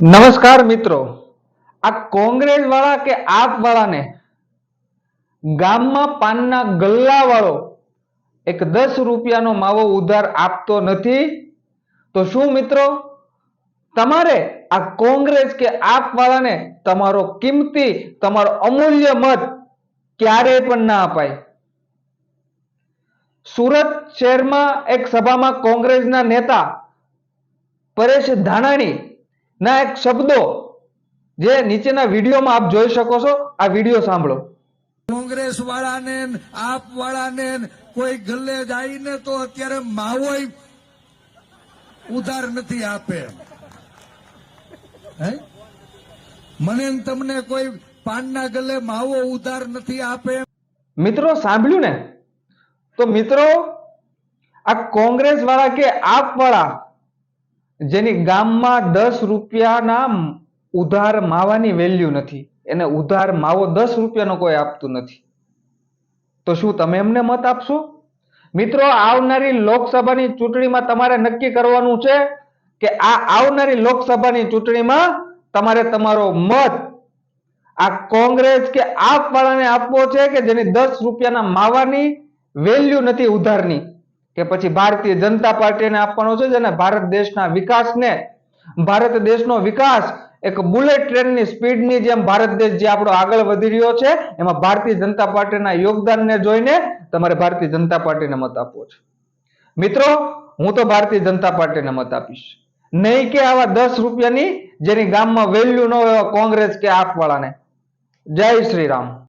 નમસ્કાર મિત્રો. આ કોંગ્રેસ વાળા કે આપ વાળાને ગામમાં પાનના ગલ્લા વાળો એક દસ રૂપિયાનો માવો ઉધાર આપતો નથી. તો શું મિત્રો? તમારે આ કોંગ્રેસ કે આપ વાળાને તમારો કિંમતી, તમારો અમૂલ્ય મત ક્યારેય પણ ના અપાય. સુરત શહેરમાં એક સભામાં કોંગ્રેસના નેતા પરેશ ધાનાણી ના એક શબ્દો જે નીચેના વિડીયોમાં આપ જોઈ શકો છો આ વીડિયો સાંભળો. કોંગ્રેસ વાળાને આપ વાળાને કોઈ ગલ્લે જઈને તો અત્યારે માવોય ઉધાર નથી આપે. હે? મને તમને કોઈ પાનના ગલ્લે માવો ઉધાર નથી આપે. મિત્રો સાંભળ્યું ને? તો મિત્રો આ કોંગ્રેસ વાળા કે આપ વાળા જેની ગામમાં દસ રૂપિયાના ઉધાર માવાની વેલ્યુ નથી. એને ઉધાર માવો દસ રૂપિયાનો કોઈ આપતું નથી. તો શું તમે એમને મત આપશો? મિત્રો, આવનારી લોકસભાની ચૂંટણીમાં તમારે નક્કી કરવાનું છે કે આ આવનારી લોકસભાની ચૂંટણીમાં તમારે તમારો મત આ કોંગ્રેસ કે આપ વાળાને આપવો છે કે જેની દસ રૂપિયાના માવાની વેલ્યુ નથી ઉધારની? કે પછી ભારતીય જનતા પાર્ટીને આપવાનો છે જેને ભારત દેશના વિકાસને, ભારત દેશનો વિકાસ એક બુલેટ ટ્રેનની સ્પીડની જેમ ભારત દેશ જે આપણો આગળ વધી રહ્યો છે, એમાં ભારતીય જનતા પાર્ટીના યોગદાનને જોઈને તમારે ભારતીય જનતા પાર્ટીને મત આપવો છે. મિત્રો, હું તો ભારતીય જનતા પાર્ટીને મત આપીશ. નહીં કે આવા દસ રૂપિયાની જેની ગામમાં વેલ્યુ ન હોય કોંગ્રેસ કે આપવાળાને. જય શ્રી રામ.